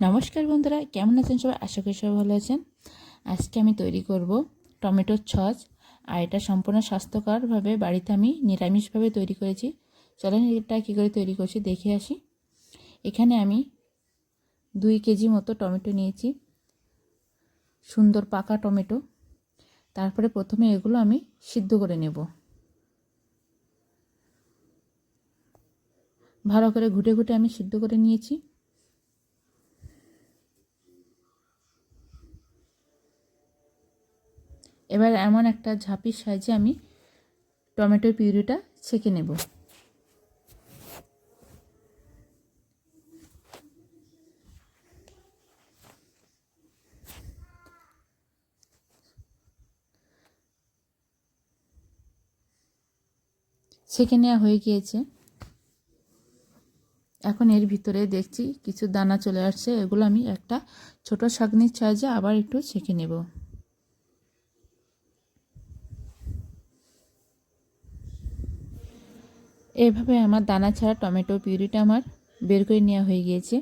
নমস্কার বন্ধুরা, কেমন আছেন সবাই? আশা করি সবাই ভালো আছেন। আজকে আমি তৈরি করব টমেটোর ছচ, আর এটা সম্পূর্ণ স্বাস্থ্যকরভাবে বাড়িতে আমি নিরামিষভাবে তৈরি করেছি। চলেন এটা কী করে তৈরি করছি দেখে আসি। এখানে আমি দুই কেজি মতো টমেটো নিয়েছি, সুন্দর পাকা টমেটো। তারপরে প্রথমে এগুলো আমি সিদ্ধ করে নেব। ভালো করে ঘুটে ঘুটে আমি সিদ্ধ করে নিয়েছি। এবার এমন একটা ঝাঁপির সাহায্যে আমি টমেটোর পিউরিটা ছেঁকে নেব। ছেঁকে নেওয়া হয়ে গিয়েছে। এখন এর ভিতরে দেখছি কিছু দানা চলে আসছে, এগুলো আমি একটা ছোট শাকনির সাহায্যে আবার একটু ছেঁকে নেব। এভাবে আমার দানা ছাড়া টমেটো পিউরিটা আমার বের করে নেওয়া হয়ে গিয়েছে।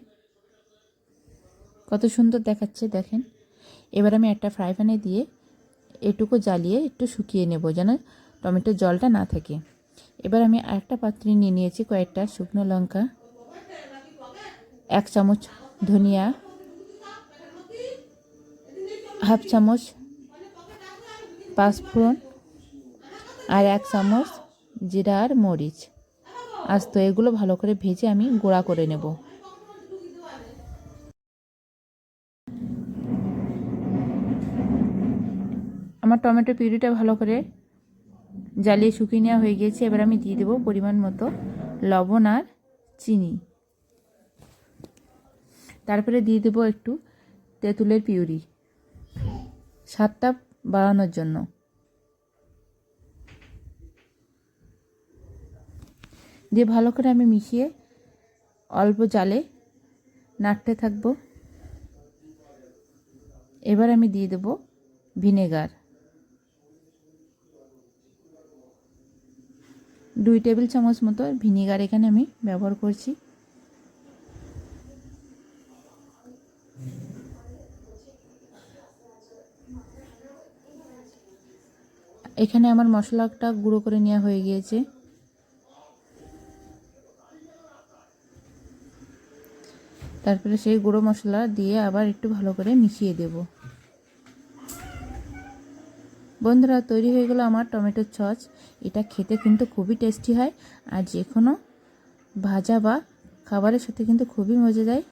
কত সুন্দর দেখাচ্ছে, দেখেন। এবার আমি একটা ফ্রাই প্যানে দিয়ে এটুকু জ্বালিয়ে একটু শুকিয়ে নেব যেন টমেটোর জলটা না থাকে। এবার আমি আরেকটা পাত্রে নিয়ে নিয়েছি কয়েকটা শুকনো লঙ্কা, এক চামচ ধনিয়া, হাফ চামচ পাঁচফোড়ন আর এক চামচ জিরা আর মরিচ। আস্ত এগুলো ভালো করে ভেজে আমি গুঁড়া করে নেব। আমার টমেটো পিউরিটা ভালো করে জ্বালিয়ে শুকিয়ে নেওয়া হয়ে গিয়েছে। এবার আমি দিয়ে দেবো পরিমাণ মতো লবণ আর চিনি। তারপরে দিয়ে দেবো একটু তেঁতুলের পিউরি। স্বাদটা বাড়ানোর জন্য। দিয়ে ভালো করে আমি মিশিয়ে অল্প জালে নাড়তে থাকব। এবার আমি দিয়ে দেব ভিনেগার। দুই টেবিল চামচ মতো ভিনেগার এখানে আমি ব্যবহার করছি। এখানে আমার মশলাটা গুঁড়ো করে নেওয়া হয়ে গিয়েছে। তারপরে সেই গুঁড়ো মশলা দিয়ে আবার একটু ভালো করে মিশিয়ে দেব। বন্ধুরা, তৈরি হয়ে গেলো আমার টমেটোর ছচ এটা খেতে কিন্তু খুবই টেস্টি হয় আর যে কোনো ভাজা বা খাবারের সাথে কিন্তু খুবই মজা দেয়।